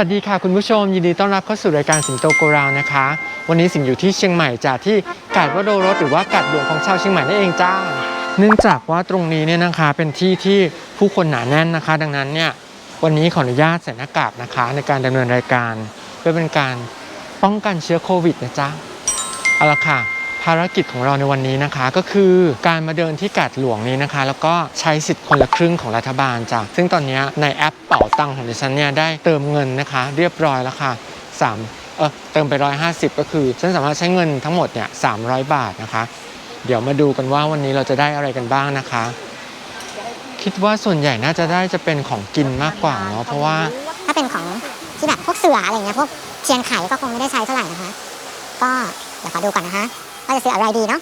สวัสดีค่ะคุณผู้ชม ยินดีต้อนรับเข้าสู่รายการสิงโตโกราวนะคะ วันนี้สิงอยู่ที่เชียงใหม่จากที่กาดวโรรสหรือว่ากาดหลวงของชาวเชียงใหม่นั่นเองจ้า เนื่องจากว่าตรงนี้เนี่ยนะคะเป็นที่ที่ผู้คนหนาแน่นนะคะ ดังนั้นเนี่ยวันนี้ขออนุญาตใส่หน้ากากนะคะ ในการดำเนินรายการ เพื่อเป็นการป้องกันเชื้อโควิดนะจ๊ะเอาละค่ะารกิจของเราในวันนี้นะคะ ก็คือการมาเดินที่กาดหลวงนี้นะคะ แล้วก็ใช้สิทธิ์คนละครึ่งของรัฐบาลจ้ะซึ่งตอนนี้ในแอปเป๋าตังของดิฉันเนี่ยได้เติมเงินนะคะ เรียบร้อยแล้วค่ะสามเออเติมไป 150 ก็คือฉันสามารถใช้เงินทั้งหมดเนี่ย300 บาทนะคะ เดี๋ยวมาดูกันว่าวันนี้เราจะได้อะไรกันบ้างนะคะ คิดว่าส่วนใหญ่น่าจะได้จะเป็นของกินมากกว่าเนาะเพราะว่าถ้าเป็นของที่แบบพวกเสืออะไรเงี้ยพวกเชียงไขก็คงไม่ได้ใช้เท่าไหร่นะคะ ก็เดี๋ยวขอดูก่อนนะคะ ว่าจะซื้ออะไรดีเนาะ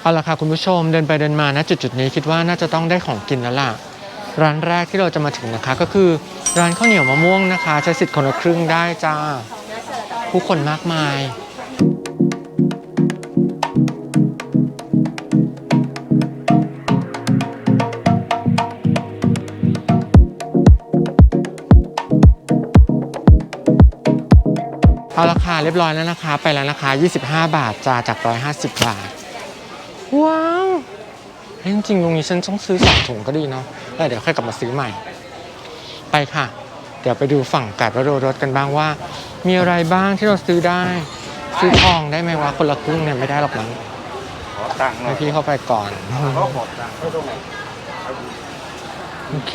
เอาละค่ะคุณผู้ชมเดินไปเดินมานะจุดจุดๆนี้คิดว่าน่าจะต้องได้ของกินแล้วล่ะร้านแรกที่เราจะมาถึงนะคะก็คือร้านข้าวเหนียวมะม่วงนะคะ ใช้สิทธิ์คนละครึ่งได้จ้า ผู้คนมากมาย เอาราคาเรียบร้อยแล้วนะคะ ไปแล้วนะคะ 25 บาทจ้าจาก 150 บาท ว้าวเฮ้ยจริงๆตรงนี้ฉันต้องซื้อสองถุงก็ดีเนาะแล้วเดี๋ยวค่อยกลับมาซื้อใหม่ ไปค่ะ เดี๋ยวไปดูฝั่งกาดวโรรถกันบ้างว่า มีอะไรบ้างที่เราซื้อได้ ซื้อทองได้ไหมวะคนละครึ่งเนี่ยไม่ได้หรอกมั้งขอตังค์หน่ให้อยพี่เข้าไปก่อน เขาขอตังค์โอเค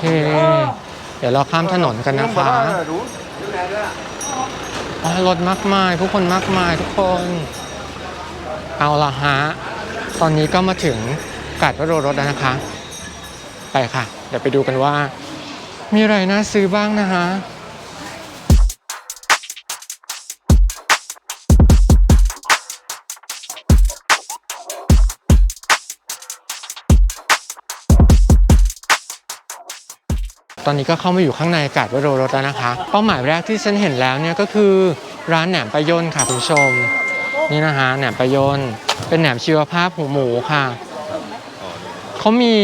เดี๋ยวเราข้ามถนนกันนะคะอ๋อ รถมากมาย ผู้คนมากมายทุกคน เอาละฮะ ตอนนี้ก็มาถึงกาดวโรรถแล้วนะคะ ไปค่ะ เดี๋ยวไปดูกันว่า มีอะไรน่าซื้อบ้างนะคะ ตอนนี้ก็เข้ามาอยู่ข้างในกาดวโรรถแล้วนะคะ เป้าหมายแรกที่ฉันเห็นแล้วเนี่ยก็คือร้านแหนมปลายนค่ะคุณผู้ชม นี่นะคะแหนมปลายนเป็นแหนมชีวภาพหูหมูค่ะเขามี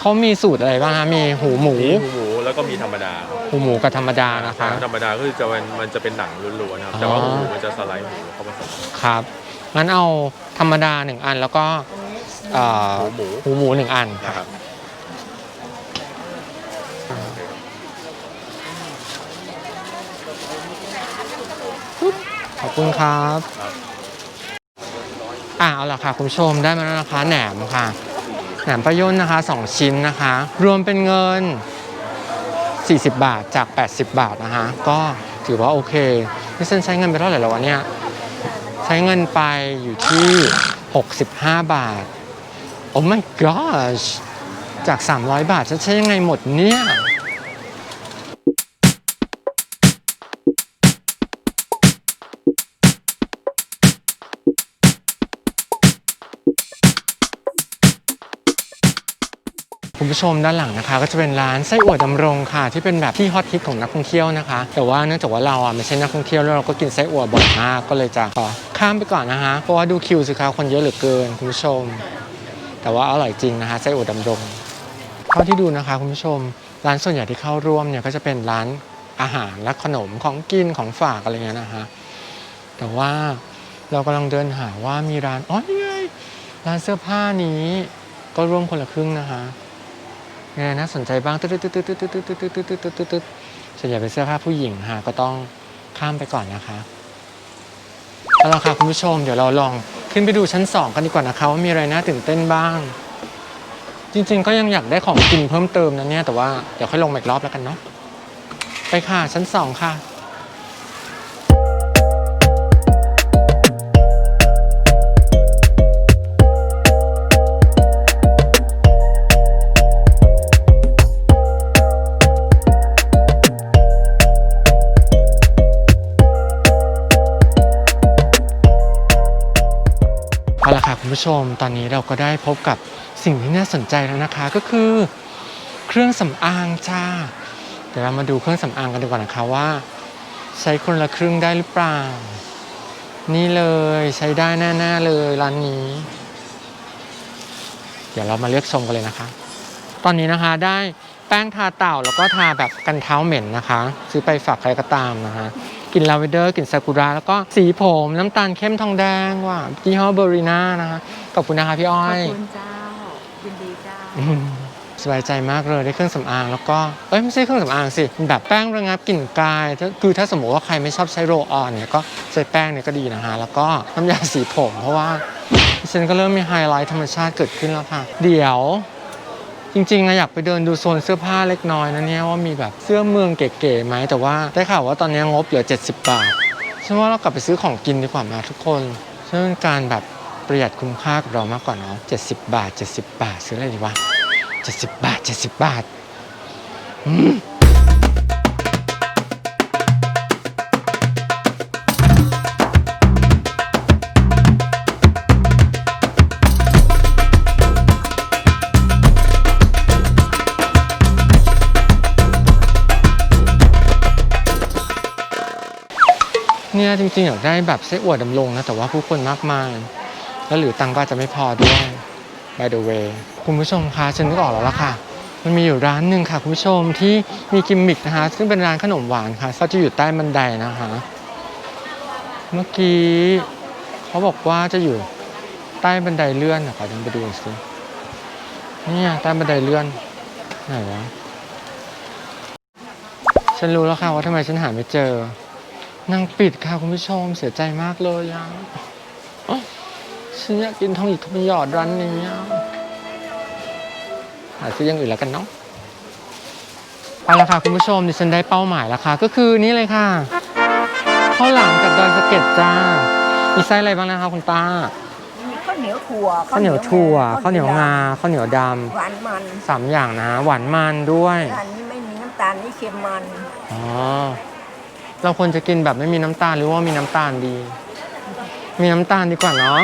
เขามีสูตรอะไรบ้างคะมีหูหมู มีหูหมูแล้วก็มีธรรมดาครับหูหมูกับธรรมดานะคะ ธรรมดาก็คือจะเป็นมันจะเป็นหนังล้วนๆนะครับอ๋อแต่ว่าหูหมูมันจะสไลด์หมูเข้ามาใส่ครับงั้นเอาธรรมดาหนึ่งอันแล้วก็เอ่อหูหมูหูหมูหนึ่งอันนะครับ อบคุณครับอ่าเอาละค่ะคุณผู้ชมได้มาแล้วนะคะแหนมค่ะแหนมปลายนนะคะสองชิ้นนะคะ รวมเป็นเงิน 40 บาทจาก 80 บาทนะคะก็ถือว่าโอเคนี่ฉันใช้เงินไปเท่าไหร่แล้ววะเนี่ยใช้เงินไปอยู่ที่ 65 บาท โอ้ my gosh จาก 300 บาทฉันใช้ยังไงหมดเนี่ย คุณผู้ชมด้านหลังนะคะ ก็จะเป็นร้านไส้อั่วดำรงค่ะ ที่เป็นแบบที่ฮอตฮิตของนักท่องเที่ยวนะคะ แต่ว่าเนื่องจากว่าเราอะไม่ใช่นักท่องเที่ยวแล้วเราก็กินไส้อั่วบ่อยมากก็เลยจะขอข้ามไปก่อนนะคะ เพราะว่าดูคิวสิคะคนเยอะเหลือเกินคุณผู้ชม แต่ว่าอร่อยจริงนะคะไส้อั่วดำรงเท่าที่ดูนะคะคุณผู้ชมร้านส่วนใหญ่ที่เข้าร่วมเนี่ยก็จะเป็นร้านอาหารและขนมของกินของฝากอะไรเงี้ยนะคะแต่ว่าเรากำลังเดินหาว่ามีร้านอ๋อนี่ไงร้านเสื้อผ้านี้ก็ร่วมคนละครึ่งนะคะ เนี่ยน่าสนใจบ้างตึ๊ดตึ๊ดตึ๊ดตึ๊ดตึ๊ดตึ๊ดตึ๊ดตึ๊ดตึ๊ดตึ๊ดตึ๊ดส่วนใหญ่เป็นเสื้อผ้าผู้หญิงฮะก็ต้องข้ามไปก่อนนะคะเอาละค่ะคุณผู้ชมเดี๋ยวเราลองขึ้นไปดูชั้น 2 กันดีกว่านะคะว่ามีอะไรน่าตื่นเต้นบ้าง จริงๆ ก็ยังอยากได้ของกินเพิ่มเติมนะเนี่ยแต่ว่าเดี๋ยวค่อยลงมาอีกรอบแล้วกันเนาะไปค่ะชั้น 2 ค่ะ ผู้ชมตอนนี้เราก็ได้พบกับสิ่งที่น่าสนใจแล้วนะคะก็คือ เครื่องสำอางจ้า เดี๋ยวเรามาดูเครื่องสำอางกันดีกว่านะคะว่า ใช้คนละครึ่งได้หรือเปล่า นี่เลยใช้ได้แน่ๆเลยร้านนี้ เดี๋ยวเรามาเลือกชมกันเลยนะคะ ตอนนี้นะคะได้แป้งทาเต่าแล้วก็ทาแบบกันเท้าเหม็นนะคะ ซื้อไปฝากใครก็ตามนะคะ กลิ่นลาเวนเดอร์กลิ่นซากุระแล้วก็สีผมน้ำตาลเข้มทองแดงว่ะยี่ห้อเบอรีน่านะคะขอบคุณนะคะพี่อ้ขออบยคุณเจ้ายินดีเจ้าอืมสบายใจมากเลยได้เครื่องสำอางแล้วก็เอ้ยไม่ใช่เครื่องสำอางสิเป็นแบบแป้งระงับกลิ่นกายถ้าคือถ้าสมมติว่าใครไม่ชอบใช้โรลออนเนี่ยก็ใช้แป้งเนี่ยก็ดีนะฮะแล้วก็น้ำยาสีผมเพราะว่าดิฉันก็เริ่มมีไฮไลท์ธรรมชาติเกิดขึ้นแล้วค่ะ เดี๋ยว จริงๆอะอยากไปเดินดูโซนเสื้อผ้าเล็กน้อยนะเนี่ยว่ามีแบบเสื้อเมืองเก๋ๆไหมแต่ว่าได้ข่าวว่าตอนนี้งบเหลือ 70 บาทฉันว่าเรากลับไปซื้อของกินดีกว่ามาทุกคนซึ่งเป็นการแบบประหยัดคุ้มค่ากับเรามากกว่าเนาะ70 บาท 70 บาทซื้ออะไรดีวะ70 บาท 70 บาทอืม นี่ยจริงๆอยากได้แบบไส้อั่วดำรงนะ แต่ว่าผู้คนมากมาย แล้วหรือตังก็จะไม่พอด้วย by the way คุณผู้ชมคะฉันนึกออกแล้วล่ะค่ะ มันมีอยู่ร้านหนึ่งค่ะ คุณผู้ชมที่มีกิมมิคนะคะ ซึ่งเป็นร้านขนมหวานค่ะเขาจะอยู่ใต้บันไดนะคะ เมื่อกี้เขาบอกว่าจะอยู่ใต้บันไดเลื่อนนะขอเดินไปดูสิเนี่ยใต้บันไดเลื่อนไหนวะฉันรู้แล้วค่ะว่าทำไมฉันหาไม่เจอ นางปิดค่ะคุณผู้ชมเสียใจมากเลยอะอ๊ะฉันอยากกินทองหยิบทองหยอดร้านนี้อะหาซื้ออย่างอื่นแล้วกันเนาะเอาละค่ะคุณผู้ชมดิฉันได้เป้าหมายแล้วค่ะ ก็คือนี่เลยค่ะข้าวหลามจากดอยสะเก็ดจ้า มีไส้อะไรบ้างนะคะคุณป้ามีข้าวเหนียวถั่วข้าวเหนียวถั่วข้าวเหนียวงาข้าวเหนียวดหวานมันำสามอย่างนะ หวานมันด้วยอันนี้ไม่มีน้ำตาลนี่เค็มมันอ๋อ เราควรจะกินแบบไม่มีน้ำตาลหรือว่ามีน้ำตาลดี มีน้ำตาลดีกว่าเนาะ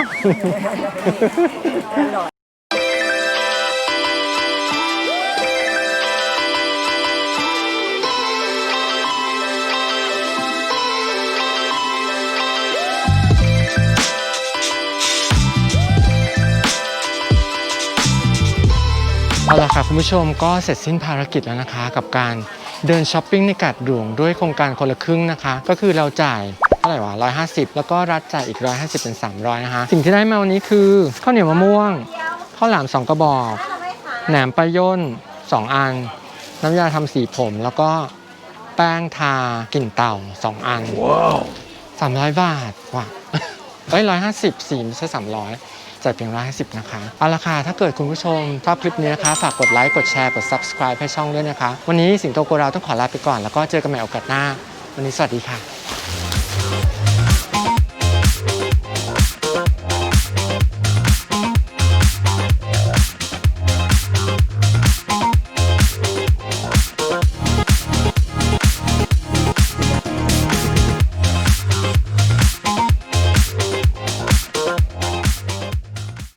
เอาละค่ะคุณผู้ชมก็เสร็จสิ้นภารกิจแล้วนะคะ กับการ เดินช้อปปิ้งในกาดหลวงด้วยโครงการคนละครึ่งนะคะ ก็คือเราจ่ายเท่าไหร่วะ150แล้วก็รัฐจ่ายอีก150เป็น300นะคะ สิ่งที่ได้มาวันนี้คือข้าวเหนียวมะม่วงข้าวหลาม2กระบอกแหนมปลาย่น2อัน น้ำยาทำสีผมแล้วก็แป้งทากลิ่นเต่า2อันว้าว300บาทว่ะ เอ้ยห้าสิบสี่ไม่ใช่สามร้อยจ่ายเพียงร้อยห้าสิบนะคะเอาละค่ะถ้าเกิดคุณผู้ชมชอบคลิปนี้นะคะฝากกดไลค์กดแชร์กด subscribe ให้ช่องด้วยนะคะ วันนี้สิงโตโกราต้องขอลาไปก่อนแล้วก็เจอกันใหม่โอกาสหน้า วันนี้สวัสดีค่ะ